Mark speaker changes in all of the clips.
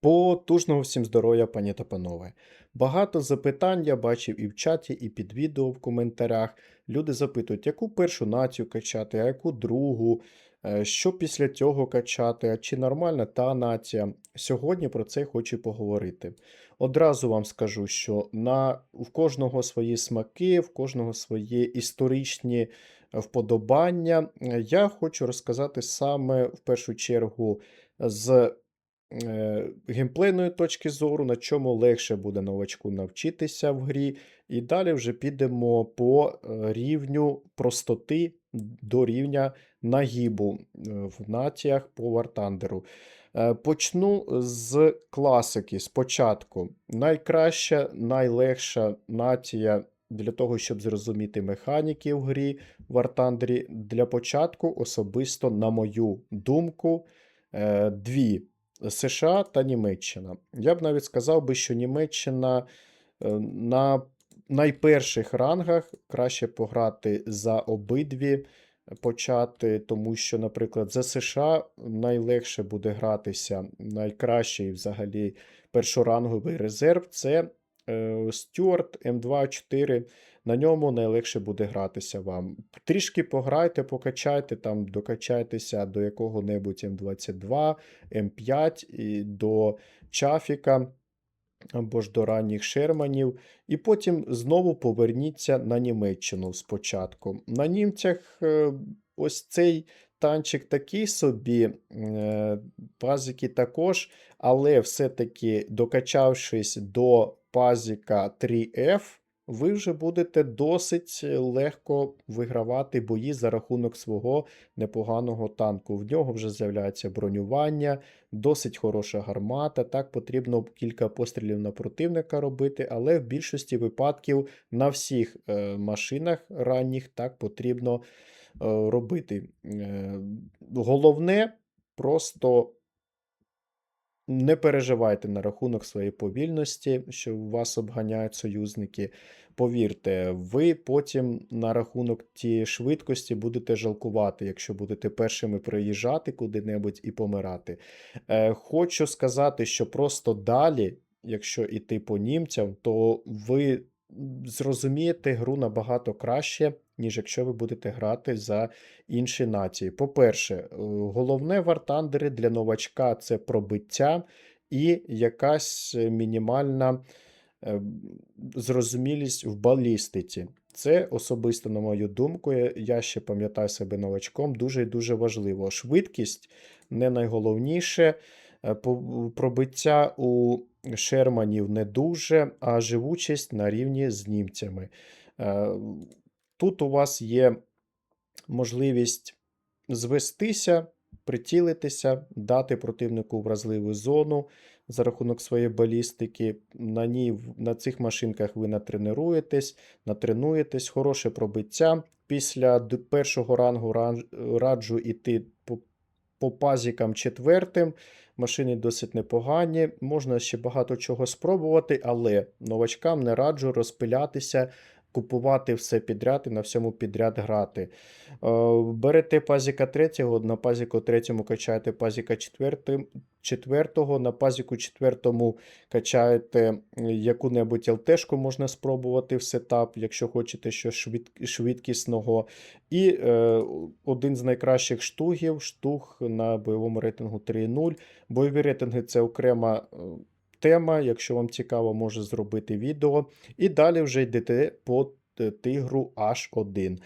Speaker 1: Потужного всім здоров'я, пані та панове. Багато запитань я бачив і в чаті, і під відео в коментарях. Люди запитують, яку першу націю качати, а яку другу, е, що після цього качати, а чи нормальна та нація. Сьогодні про це хочу поговорити. Одразу вам скажу, що на, в кожного свої смаки, в кожного свої історичні е, вподобання. Е, Я хочу розказати саме в першу чергу з геймплейної точки зору, на чому легше буде новачку навчитися в грі. І далі вже підемо по е, рівню простоти до рівня нагибу е, в націях по Вартандеру. Е, Почну з класики спочатку. Найкраща, найлегша нація для того, щоб зрозуміти механіки в грі в Вартандері. Для початку, особисто, на мою думку, е, дві. США та Німеччина. Я б навіть сказав би, що Німеччина е, на найперших рангах краще пограти за обидві почати, тому що, наприклад, за США найлегше буде гратися найкращий взагалі першоранговий резерв це е, Стюарт М2-4. На ньому найлегше буде гратися вам. Трішки пограйте, покачайте, там докачайтеся до якого-небудь М22, М5 і до Чафіка або ж до ранніх Шерманів, і потім знову поверніться на Німеччину спочатку. На німцях е, ось цей танчик такий собі, е, пазики також, але все-таки докачавшись до пазіка 3F, ви вже будете досить легко вигравати бої за рахунок свого непоганого танку. В нього вже з'являється бронювання, досить хороша гармата. Так, потрібно кілька пострілів на противника робити, але в більшості випадків на всіх е, машинах ранніх так потрібно е, робити. Е, головне просто. Не переживайте на рахунок своєї повільності, що вас обганяють союзники. Повірте, ви потім на рахунок тієї швидкості будете жалкувати, якщо будете першими приїжджати куди-небудь і помирати. Е, хочу сказати, що просто далі, якщо йти по німцям, то ви зрозумієте гру набагато краще, ніж якщо ви будете грати за інші нації. По-перше, е, головне вартандери для новачка це пробиття і якась мінімальна е, зрозумілість в балістиці. Це особисто, на мою думку, я- я ще пам'ятаю себе новачком, дуже і дуже важливо. Швидкість не найголовніше. Е, Пробиття у Шерманів не дуже, а живучість на рівні з німцями. Тут у вас є можливість звестися, прицілитися, дати противнику вразливу зону за рахунок своєї балістики. На, ній, на цих машинках ви натренуєтесь, натренуєтесь, хороше пробиття. Після першого рангу раджу іти по, по пазікам четвертим. Машини досить непогані, можна ще багато чого спробувати, але новачкам не раджу розпилятися, купувати все підряд і на всьому підряд грати. Е, Берете пазіка третього, на пазіку третьому качаєте пазіка четвертого, на пазіку четвертому качаєте яку-небудь ЛТшку можна спробувати в сетап, якщо хочете щось швид, швидкісного. І е, один з найкращих штугів, штуг на бойовому рейтингу 3.0. Бойові рейтинги це окрема е, тема. Якщо вам цікаво, може зробити відео. І далі вже йдете по тигру H1.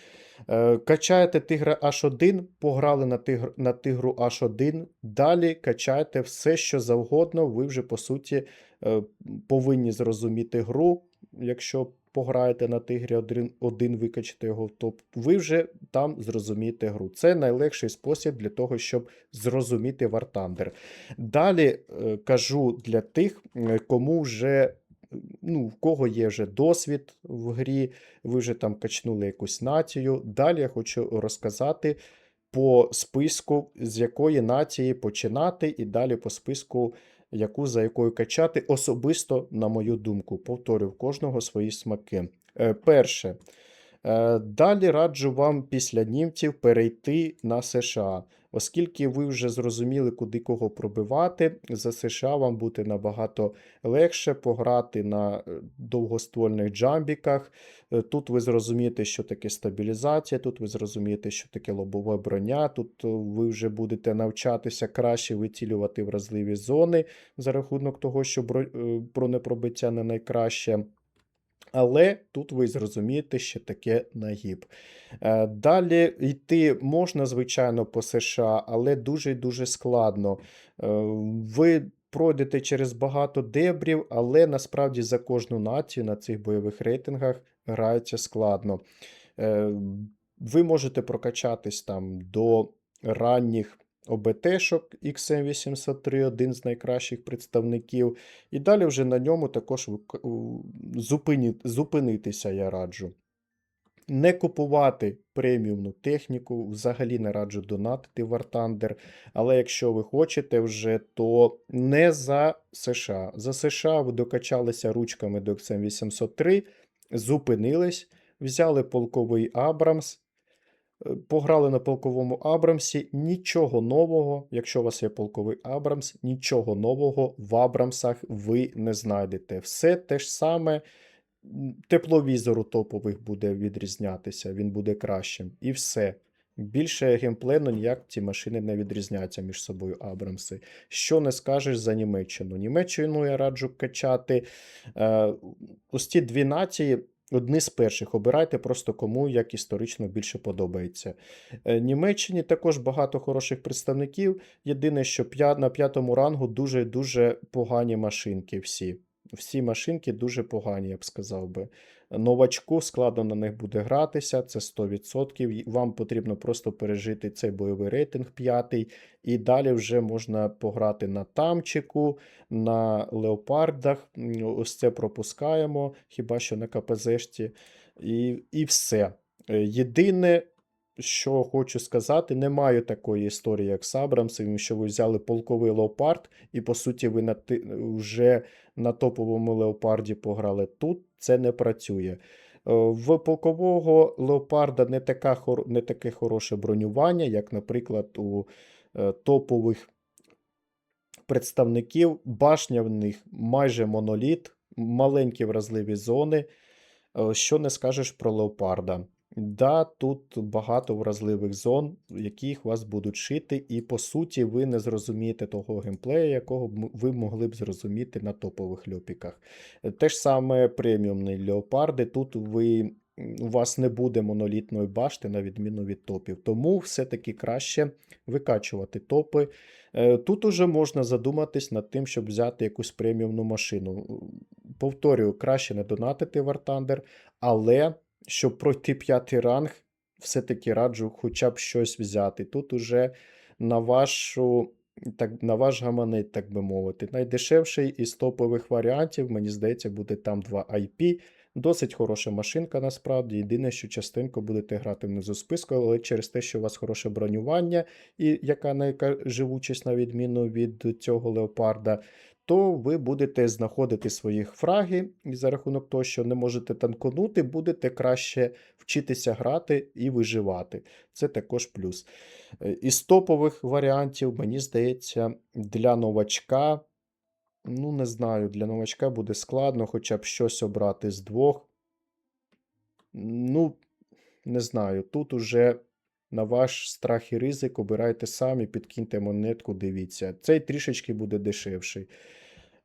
Speaker 1: Е, Качаєте тигра H1, пограли на, тигр, на тигру H1. Далі качаєте все, що завгодно. Ви вже, по суті, е, повинні зрозуміти гру. Якщо пограєте на тигрі один, один викачите його, то ви вже там зрозумієте гру. Це найлегший спосіб для того, щоб зрозуміти Вартандер. Далі е, кажу для тих, е, кому вже. Ну, в кого є вже досвід в грі, ви вже там качнули якусь націю. Далі я хочу розказати по списку, з якої нації починати, і далі по списку, яку за якою качати. Особисто, на мою думку, повторю, в кожного свої смаки. Е, Перше, Далі раджу вам після німців перейти на США. Оскільки ви вже зрозуміли, куди кого пробивати, за США вам буде набагато легше пограти на е, довгоствольних джамбіках. Е, Тут ви зрозумієте, що таке стабілізація, тут ви зрозумієте, що таке лобова броня, тут е, ви вже будете навчатися краще вицілювати вразливі зони за рахунок того, що е, бронепробиття не найкраще. Але тут ви зрозумієте, що таке нагіб. Е, Далі йти можна, звичайно, по США, але дуже і дуже складно. Е, Ви пройдете через багато дебрів, але насправді за кожну націю на цих бойових рейтингах грається складно. Е, Ви можете прокачатись там до ранніх ОБТ-шок XM803, один з найкращих представників. І далі вже на ньому також зупинитися я раджу. Не купувати преміумну техніку, взагалі не раджу донатити War Thunder, але якщо ви хочете вже, то не за США. За США ви докачалися ручками до XM803, зупинились, взяли полковий Абрамс, пограли на полковому Абрамсі. Нічого нового, якщо у вас є полковий Абрамс, нічого нового в Абрамсах ви не знайдете. Все те ж саме. м, Тепловізор у топових буде відрізнятися, він буде кращим. І все. Більше геймплейно ніяк ці машини не відрізняються між собою Абрамси. Що не скажеш за Німеччину? Німеччину я раджу качати. Е, ось ці дві нації. Одні з перших обирайте просто кому як історично більше подобається. Е, Німеччині також багато хороших представників. Єдине, що на п'ятому рангу дуже-дуже погані машинки всі. Всі машинки дуже погані, я б сказав би. Новачку складно на них буде гратися, це 100%. Вам потрібно просто пережити цей бойовий рейтинг п'ятий, і далі вже можна пограти на тамчику, на леопардах. Ось це пропускаємо, хіба що на КПЗшці. І, і все. Е, Єдине, що хочу сказати, немає такої історії, як з Абрамсом, що ви взяли полковий леопард, і по суті ви на ти, вже на топовому леопарді пограли. Тут це не працює. Е, В полкового леопарда не, така, не таке хороше бронювання, як, наприклад, у е, топових представників. Башня в них майже моноліт, маленькі вразливі зони. Е, Що не скажеш про леопарда? Да, тут багато вразливих зон, в яких вас будуть шити, і по суті ви не зрозумієте того геймплею, якого ви могли б зрозуміти на топових льопіках. Е, Те ж саме преміумні леопарди. Тут ви, у вас не буде монолітної башти, на відміну від топів. Тому все-таки краще викачувати топи. Е, Тут уже можна задуматись над тим, щоб взяти якусь преміумну машину. Повторюю, краще не донатити War Thunder, але щоб пройти п'ятий ранг, все-таки раджу хоча б щось взяти. Тут уже на вашу. Так, на ваш гаманець, так би мовити. Найдешевший із топових варіантів, мені здається, буде там 2 IP. Досить хороша машинка, насправді. Єдине, що частенько будете грати внизу списку, але через те, що у вас хороше бронювання, і яка найка живучість, на відміну від цього леопарда, то ви будете знаходити своїх фраги, і за рахунок того, що не можете танконути, будете краще вчитися грати і виживати. Це також плюс. Е, Із топових варіантів, мені здається, для новачка, ну не знаю, для новачка буде складно хоча б щось обрати з двох. Ну, не знаю, тут уже на ваш страх і ризик обирайте самі, підкиньте монетку, дивіться. Цей трішечки буде дешевший.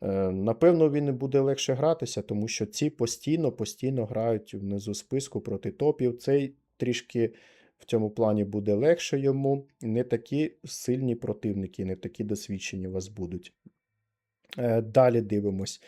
Speaker 1: Е, Напевно, він буде легше гратися, тому що ці постійно, постійно грають внизу списку проти топів. Цей трішки в цьому плані буде легше йому. Не такі сильні противники, не такі досвідчені у вас будуть. Е, Далі дивимось.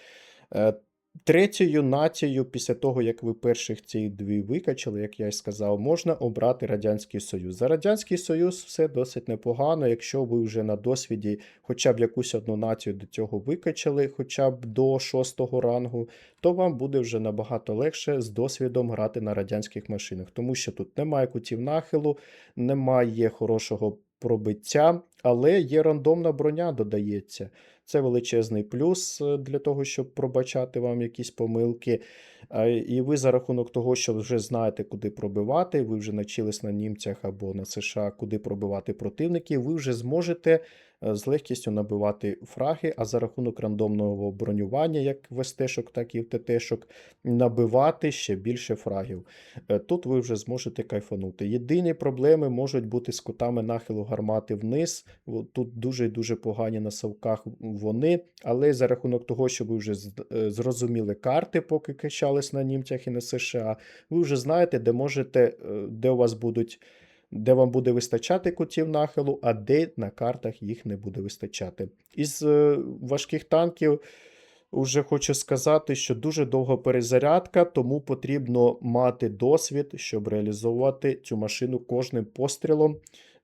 Speaker 1: Третьою нацією, після того, як ви перших ці дві викачали, як я й сказав, можна обрати Радянський Союз. За Радянський Союз все досить непогано. Якщо ви вже на досвіді хоча б якусь одну націю до цього викачали, хоча б до шостого рангу, то вам буде вже набагато легше з досвідом грати на радянських машинах, тому що тут немає кутів нахилу, немає хорошого пробиття, але є рандомна броня, додається. Це величезний плюс е, для того, щоб пробачати вам якісь помилки. І ви за рахунок того, що вже знаєте, куди пробивати, ви вже навчились на німцях або на США, куди пробивати противників, ви вже зможете з легкістю набивати фраги, а за рахунок рандомного бронювання, як в СТ-шок, так і в ТТ-шок, набивати ще більше фрагів. Е, Тут ви вже зможете кайфанути. Єдині проблеми можуть бути з кутами нахилу гармати вниз. Тут дуже і дуже погані на совках вони, але за рахунок того, що ви вже е, зрозуміли карти, поки качались на німцях і на США, ви вже знаєте, де можете, е, де у вас будуть. Де вам буде вистачати кутів нахилу, а де на картах їх не буде вистачати. Із е, важких танків Уже хочу сказати, що дуже довга перезарядка, тому потрібно мати досвід, щоб реалізувати цю машину кожним пострілом,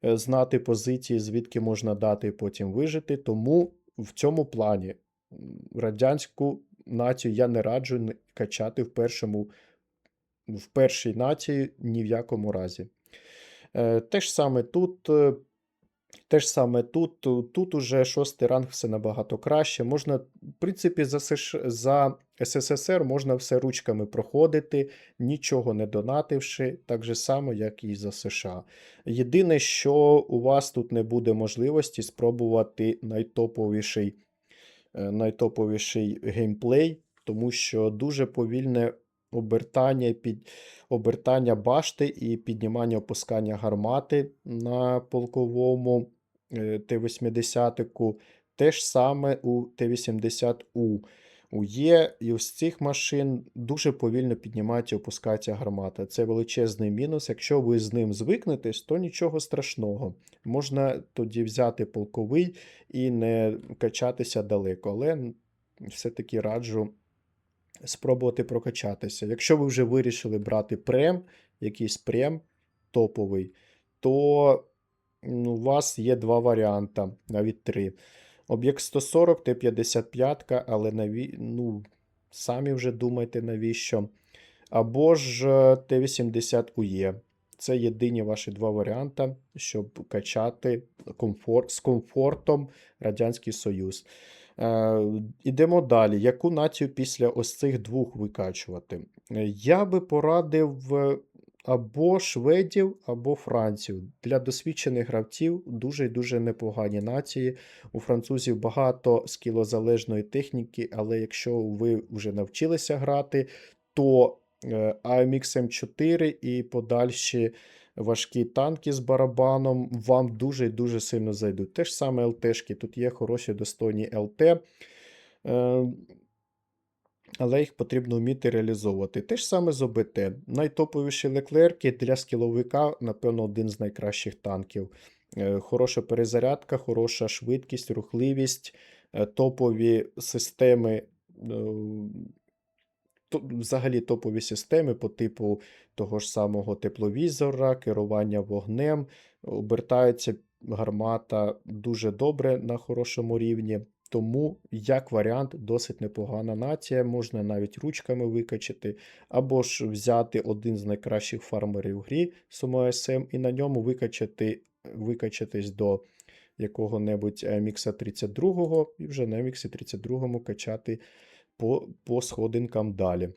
Speaker 1: е, знати позиції, звідки можна дати і потім вижити. Тому в цьому плані радянську націю я не раджу качати в першому в першій нації ні в якому разі. Е, Те ж саме тут. е, те ж саме тут, тут уже шостий ранг все набагато краще. Можна, в принципі, за, США, за СССР можна все ручками проходити, нічого не донативши, так же само, як і за США. Єдине, що у вас тут не буде можливості спробувати найтоповіший, е, найтоповіший геймплей, тому що дуже повільне обертання, під, обертання башти і піднімання опускання гармати на полковому е, Т-80. Те ж саме у Т-80У. У Є і з цих машин дуже повільно піднімається і опускається гармата. Це величезний мінус. Якщо ви з ним звикнетесь, то нічого страшного. Можна тоді взяти полковий і не качатися далеко. Але все-таки раджу спробувати прокачатися. Якщо ви вже вирішили брати прем, якийсь прем топовий, то ну, у вас є два варіанти, навіть три. Об'єкт 140, Т-55, але наві... ну, самі вже думайте навіщо. Або ж е, Т-80УЕ. Це єдині ваші два варіанти, щоб качати комфорт, з комфортом Радянський Союз. Е, ідемо далі. Яку націю після ось цих двох викачувати? Е, Я би порадив е, або шведів, або Францію. Для досвідчених гравців дуже і дуже непогані нації. У французів багато скілозалежної техніки, але якщо ви вже навчилися грати, то е, AMX M4 і подальші важкі танки з барабаном вам дуже і дуже сильно зайдуть. Те ж саме ЛТшки, тут є хороші достойні ЛТ. Е, але їх потрібно вміти реалізовувати. Те ж саме з ОБТ. Найтоповіші леклерки для скіловика, напевно, один з найкращих танків. Е, Хороша перезарядка, хороша швидкість, рухливість, е, топові системи. Е, Взагалі топові системи по типу того ж самого тепловізора, керування вогнем, обертається гармата дуже добре на хорошому рівні. Тому, як варіант, досить непогана нація, можна навіть ручками викачати, або ж взяти один з найкращих фармерів в грі SM і на ньому викачати, викачатись до якого-небудь мікса 32 і вже на міксі 32 качати по, по сходинкам далі.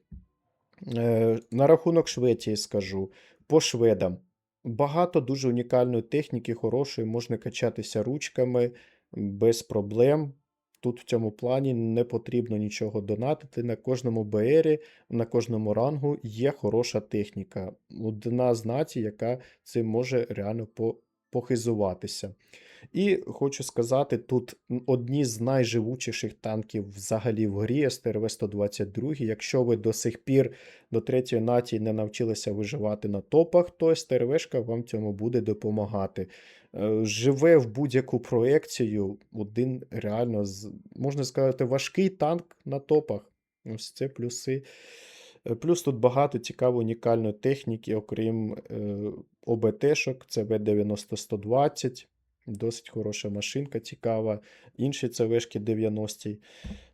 Speaker 1: Е, на рахунок Швеції скажу. По шведам. Багато дуже унікальної техніки, хорошої, можна качатися ручками без проблем. Тут в цьому плані не потрібно нічого донатити. На кожному БРі, на кожному рангу є хороша техніка. Одна з націй, яка цим може реально похизуватися. І хочу сказати, тут одні з найживучіших танків взагалі в грі СТРВ-122. Якщо ви до сих пір до третьої нації не навчилися виживати на топах, то СТРВшка вам цьому буде допомагати. Е, Живе в будь-яку проекцію один реально, можна сказати, важкий танк на топах. Ось це плюси. Е, Плюс тут багато цікавої унікальної техніки, окрім е, ОБТ-шок, це В90-120. Досить хороша машинка, цікава. Інші це вешки 90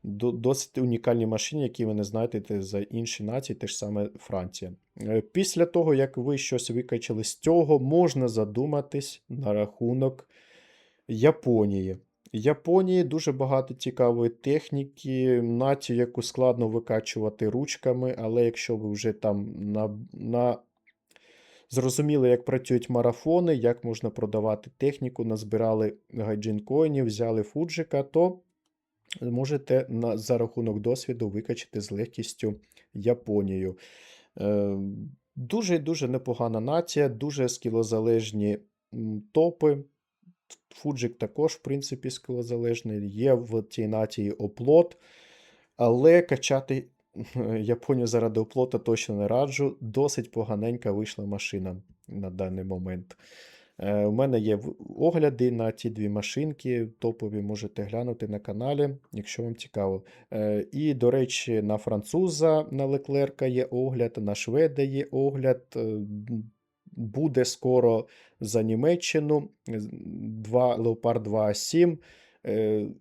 Speaker 1: До- Досить унікальні машини, які ви не знаєте за інші нації, те ж саме Франція. Е, Після того, як ви щось викачали з цього, можна задуматись на рахунок Японії. Японії дуже багато цікавої техніки, націю, яку складно викачувати ручками, але якщо ви вже там на, на... зрозуміли, як працюють марафони, як можна продавати техніку, назбирали гайджин-коїнів, взяли фуджика, то можете на, за рахунок досвіду викачати з легкістю Японію. Е, дуже дуже непогана нація, дуже скілозалежні топи. Фуджик також, в принципі, скілозалежний. Є в цій нації оплот, але качати Японію заради оплота точно не раджу. Досить поганенька вийшла машина на даний момент. Е, У мене є огляди на ці дві машинки. Топові можете глянути на каналі, якщо вам цікаво. Е, І, до речі, на француза на Леклерка є огляд, на шведа є огляд. Е, Буде скоро за Німеччину. е, з- Два Leopard 2A7 е,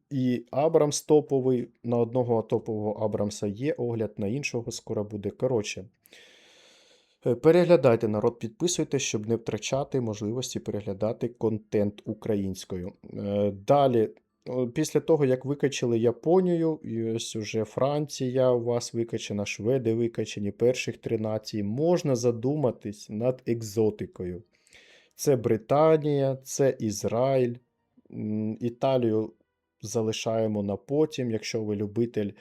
Speaker 1: і Абрамс топовий. На одного топового Абрамса є огляд, на іншого скоро буде. Коротше. Е, Переглядайте народ, підписуйтесь, щоб не втрачати можливості переглядати контент українською. Е, Далі, після того, як викачали Японію, ось уже Франція у вас викачана, Шведи викачані, перших три нації, можна задуматись над екзотикою. Це Британія, це Ізраїль. Італію залишаємо на потім, якщо ви любитель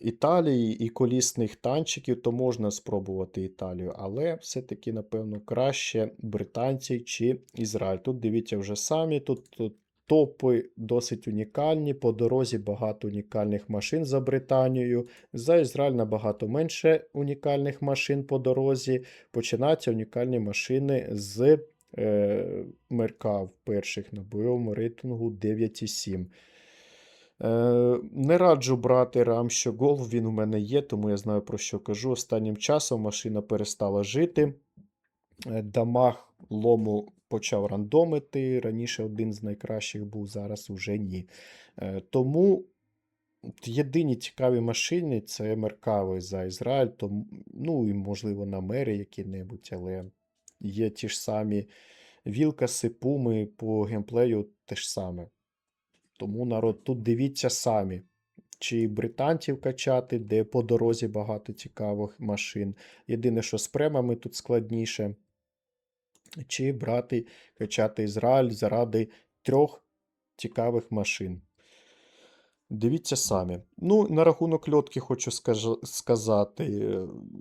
Speaker 1: Італії і колісних танчиків, то можна спробувати Італію, але все-таки, напевно, краще британці чи Ізраїль. Тут дивіться вже самі, тут, тут топи досить унікальні. По дорозі багато унікальних машин за Британією. За Ізраїль набагато менше унікальних машин по дорозі. Починаються унікальні машини з е, Меркав перших на бойовому рейтингу 9,7. Е, не раджу брати RAM, що Golf, він у мене є, тому я знаю про що кажу. Останнім часом машина перестала жити. Е, Дамаг лому почав рандомити. Раніше один з найкращих був, зараз уже ні. Тому єдині цікаві машини це Меркави за Ізраїль, тому, ну і, можливо, на мері які-небудь, але є ті ж самі Вілкаси, Пуми по геймплею те ж саме. Тому народ, тут дивіться самі. Чи британців качати, де по дорозі багато цікавих машин. Єдине, що з премами тут складніше. Чи брати, качати Ізраїль заради трьох цікавих машин. Дивіться самі. Ну, на рахунок льотки хочу сказати.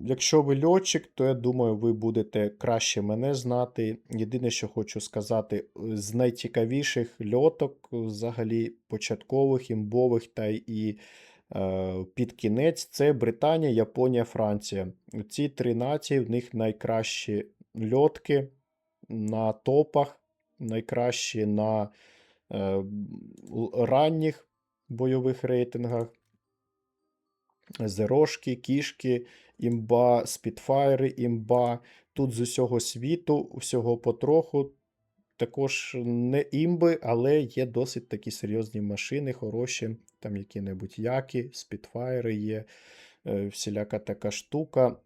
Speaker 1: Якщо ви льотчик, то я думаю, ви будете краще мене знати. Єдине, що хочу сказати, з найцікавіших льоток, взагалі початкових, імбових та і е, під кінець, це Британія, Японія, Франція. Ці три нації, в них найкращі льотки на топах, найкращі на е, ранніх бойових рейтингах. Зерошки, кішки, імба, спідфайри, імба. Тут з усього світу, всього потроху. Також не імби, але є досить такі серйозні машини, хороші, там які-небудь яки, спідфайри є, е, всіляка така штука.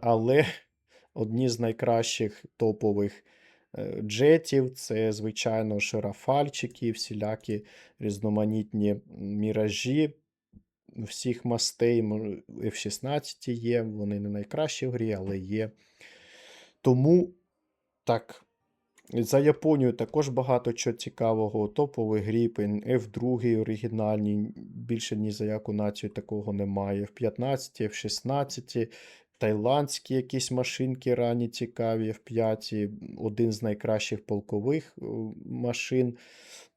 Speaker 1: Але одні з найкращих топових джетів це, звичайно, ж рафальчики, всілякі різноманітні міражі всіх мастей. мо- F-16 є, вони не найкращі в грі, але є. Тому так. За Японію також багато чого цікавого. Топовий Гріпен, F2 оригінальні, більше ні за яку націю такого немає. F15, F16, тайландські якісь машинки ранні цікаві, F5, один з найкращих полкових е, машин.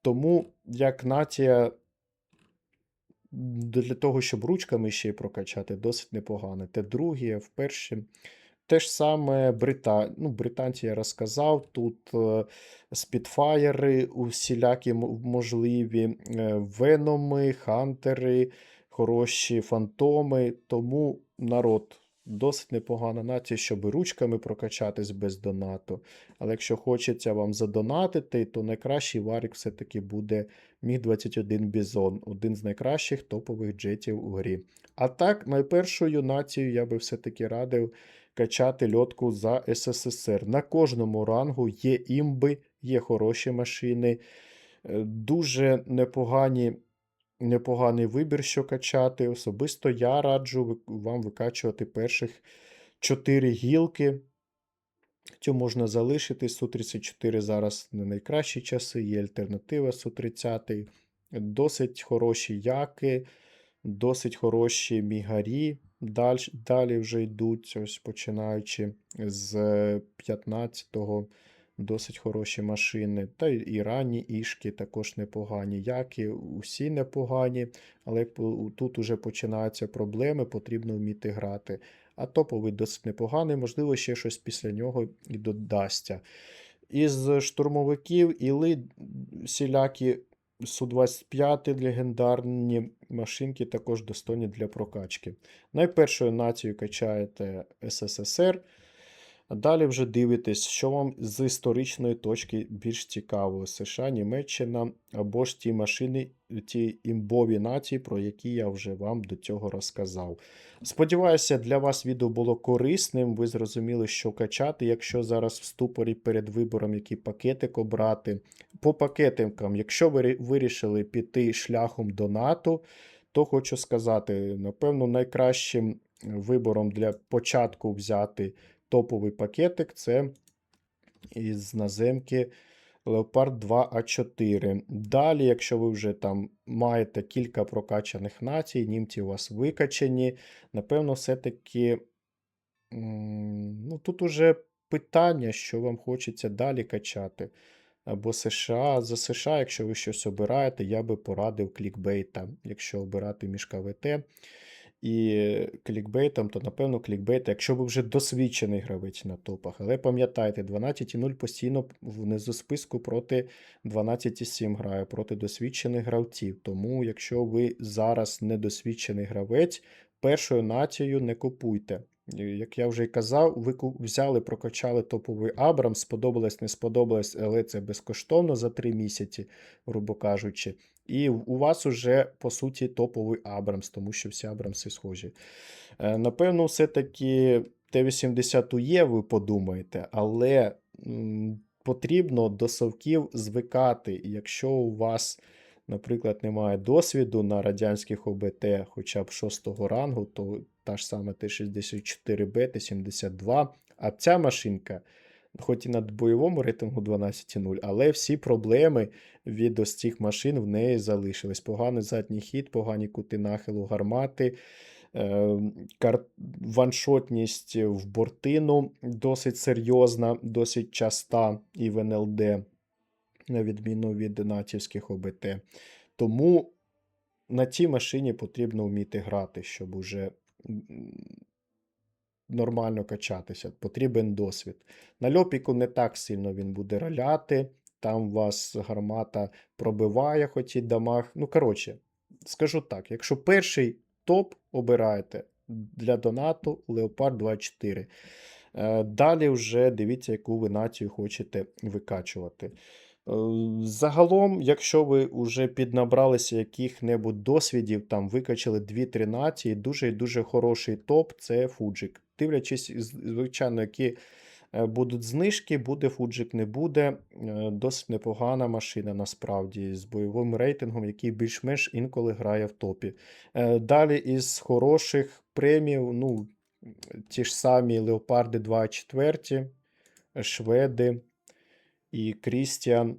Speaker 1: Тому як нація для того, щоб ручками ще й прокачати, досить непогано. Те друге, в перші. Те ж саме Брита... ну, британці я розказав. Тут е, спідфаєри усілякі можливі, е, веноми, хантери, хороші фантоми. Тому народ досить непогана нація, щоб ручками прокачатись без донату. Але якщо хочеться вам задонатити, то найкращий варік все-таки буде Міг-21 Бізон, один з найкращих топових джетів у грі. А так, найпершою нацією я би все-таки радив качати льотку за СССР. На кожному рангу є імби, є хороші машини. Е, Дуже непогані, непоганий вибір, що качати. Особисто я раджу вам викачувати перших 4 гілки. Цю можна залишити. Су-34 зараз не найкращі часи, є альтернатива Су-30. Досить хороші яки, досить хороші мігарі. Далі, далі вже йдуть, ось починаючи з 15-го. Досить хороші машини. Та і ранні ішки також непогані. Яки, усі непогані, але тут уже починаються проблеми, потрібно вміти грати. А топовий досить непоганий, можливо, ще щось після нього і додасться. Із штурмовиків іли всілякі Су-25 легендарні машинки також достойні для прокачки. Найпершою нацією качаєте СССР, далі вже дивитесь, що вам з історичної точки більш цікаво: США, Німеччина або ж ті машини, ті імбові нації, про які я вже вам до цього розказав. Сподіваюся, для вас відео було корисним. Ви зрозуміли, що качати, якщо зараз в ступорі перед вибором, який пакетик обрати. По пакетикам, якщо ви вирішили піти шляхом донату, то хочу сказати, напевно, найкращим вибором для початку взяти топовий пакетик це із наземки Leopard 2А4. Далі, якщо ви вже там маєте кілька прокачаних націй, німці у вас викачені, напевно, все-таки ну, тут уже питання, що вам хочеться далі качати. Або США. За США, якщо ви щось обираєте, я би порадив клікбейта. Якщо обирати між КВТ і клікбейтом, то напевно клікбейт, якщо ви вже досвідчений гравець на топах. Але пам'ятайте, 12.0 постійно внизу списку проти 12.7 грає, проти досвідчених гравців. Тому, якщо ви зараз недосвідчений гравець, першою нацією не купуйте. Як я вже й казав, ви взяли, прокачали топовий Абрам, сподобалось, не сподобалось, але це безкоштовно за 3 місяці, грубо кажучи. І у вас уже, по суті, топовий Абрамс, тому що всі Абрамси схожі. Е, Напевно, все-таки Т-80 є, ви подумаєте, але потрібно до совків звикати. Якщо у вас, наприклад, немає досвіду на радянських ОБТ хоча б 6 рангу, то та ж сама Т-64Б, Т-72, а ця машинка, хоч і на бойовому рейтингу 12.0, але всі проблеми від ось цих машин в неї залишились. Поганий задній хід, погані кути нахилу гармати, е, ваншотність в бортину досить серйозна, досить часта і в НЛД, на відміну від натівських ОБТ. Тому на цій машині потрібно вміти грати, щоб уже нормально качатися. Потрібен досвід. На льопіку не так сильно він буде роляти. Там вас гармата пробиває, хоч і дамаг. Ну, коротше, скажу так: якщо перший топ обираєте для донату Leopard 24. Е, Далі вже дивіться, яку ви націю хочете викачувати. Е, Загалом, якщо ви вже піднабралися яких-небудь досвідів, там викачали 2-3 нації, дуже і дуже хороший топ це Фуджик. Дивлячись, звичайно, які е, будуть знижки, буде Фуджик, не буде. Е, Досить непогана машина насправді з бойовим рейтингом, який більш-менш інколи грає в топі. Е, Далі із хороших премів, ну, ті ж самі Леопарди 2.4, Шведи і Крістіан.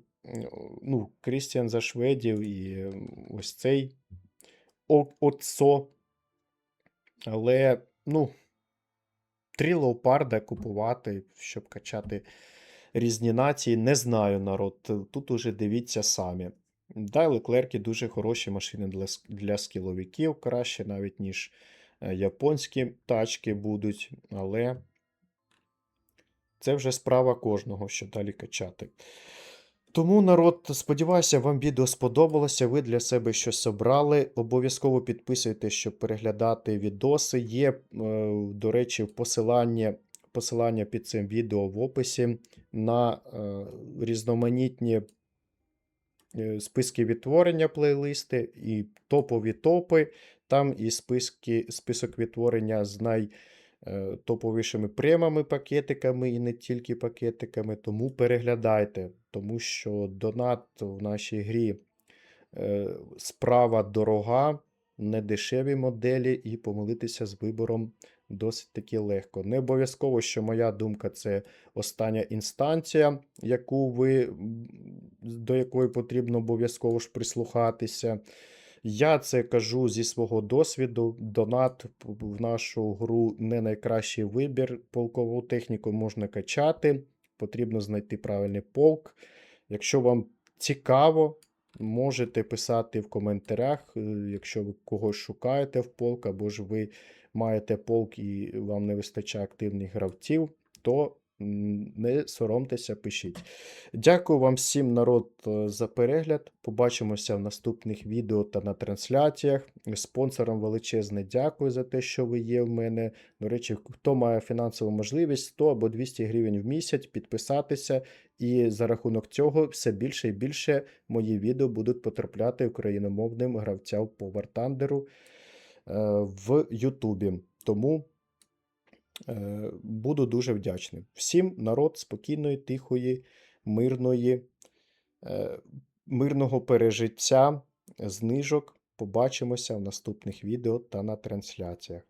Speaker 1: Ну, Крістіан за шведів і ось цей О- Оцо. Але, ну, три леопарда купувати, щоб качати різні нації, не знаю, народ. Тут уже дивіться самі. Да, Леклерки дуже хороші машини для, для скіловиків, краще навіть, ніж е, японські тачки будуть, але це вже справа кожного, що далі качати. Тому, народ, сподіваюся, вам відео сподобалося. Ви для себе щось обрали. Обов'язково підписуйтесь, щоб переглядати відоси. Є, е, до речі, посилання, посилання під цим відео в описі на е, різноманітні е, списки відтворення плейлисти і топові топи. Там і списки, список відтворення з е, топовішими премами пакетиками і не тільки пакетиками. Тому переглядайте, тому що донат в нашій грі е, справа дорога, не дешеві моделі, і помилитися з вибором досить таки легко. Не обов'язково, що моя думка це остання інстанція, яку ви, до якої потрібно обов'язково ж прислухатися. Я це кажу зі свого досвіду. Донат в нашу гру не найкращий вибір. Полкову техніку можна качати, потрібно знайти правильний полк. Якщо вам цікаво, можете писати в коментарях, е, якщо ви когось шукаєте в полк, або ж ви маєте полк і вам не вистачає активних гравців, то не соромтеся, пишіть. Дякую вам всім, народ, е, за перегляд. Побачимося в наступних відео та на трансляціях. Спонсорам величезне дякую за те, що ви є в мене. До речі, хто має фінансову можливість 100 або 200 гривень в місяць, підписатися. І за рахунок цього все більше і більше мої відео будуть потрапляти україномовним гравцям по е, в Ютубі. Тому буду дуже вдячним. Всім народ спокійної, тихої, мирної, е, мирного пережиття, знижок. Побачимося в наступних відео та на трансляціях.